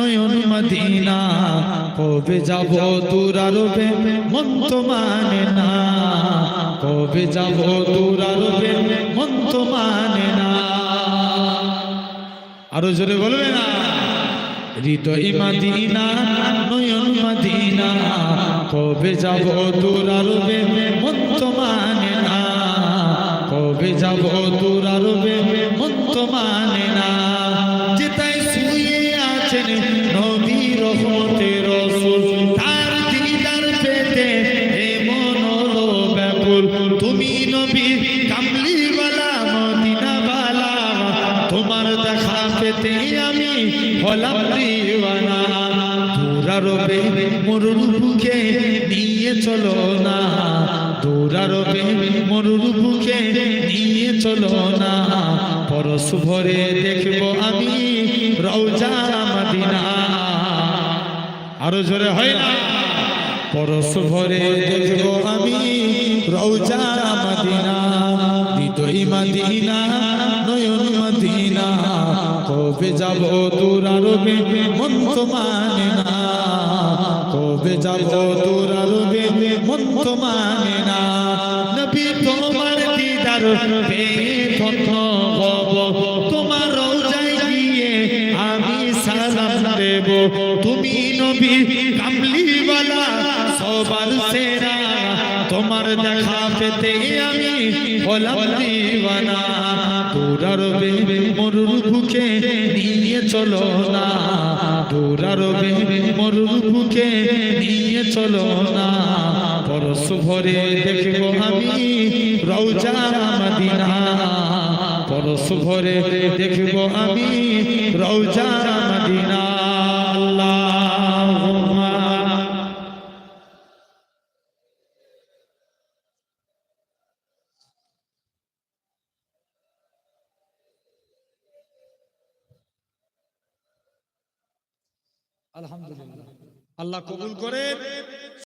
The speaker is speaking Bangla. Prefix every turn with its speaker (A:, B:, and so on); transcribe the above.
A: নয়ন মদিনা। কবে যাব দূর আরবে? মন তো মানে না। কবে যাব দূর আরবে? মন তো মানে না। আরও জোরে বলবে না? হৃদয় মদিনা, নয়ন মদিনা। কবে যাব দূর আরবে? মন তো মানে না। কবে যাব দূর আরবে? মন তো মানে না। নবী রহমতে রসুল, তার দিদার পেতে এমন হলো ব্যাকুল তুমি নবী কামলিওয়ালা, মদিনাওয়ালা, তোমার দেখা পেতে আমি হলাম দিওয়ানা। দূরারবে মরুর বুকে নিয়ে চলো না। দূরারবে মরুর বুকে নিয়ে চলো না। পরশ ভরে দেখব আমি রওজা মদিনা। আরও জোরে হয় না? পরশ ভরে দেখব আমি রওজা মদিনা। হৃদয় মদিনা, নয়ন মদিনা। কবে যাব দূর আরবে মন তো মানে না। কবে যাব দূর আরবে মন তো মানে না। নবী তোমার দিদার পেয়ে ধন্য হব। তোমার রওজায় গিয়ে আমি সালাম দেব। তুমি নবী কামলিওয়ালা, সবার সেরা। তোমার দেখা পেতে আমি হলাম দিওয়ানা। বুকে নিয়ে চলো না। তোরার বেবে মরুর বুকে নিয়ে চলো না। পরশ ভরে দেখব আমি রওজা মদিনা। পরশ ভরে দেখব আমি রওজা মদিনা আল্লাহুম্মা আলহামদুলিল্লাহ। আল্লাহ কবুল করে।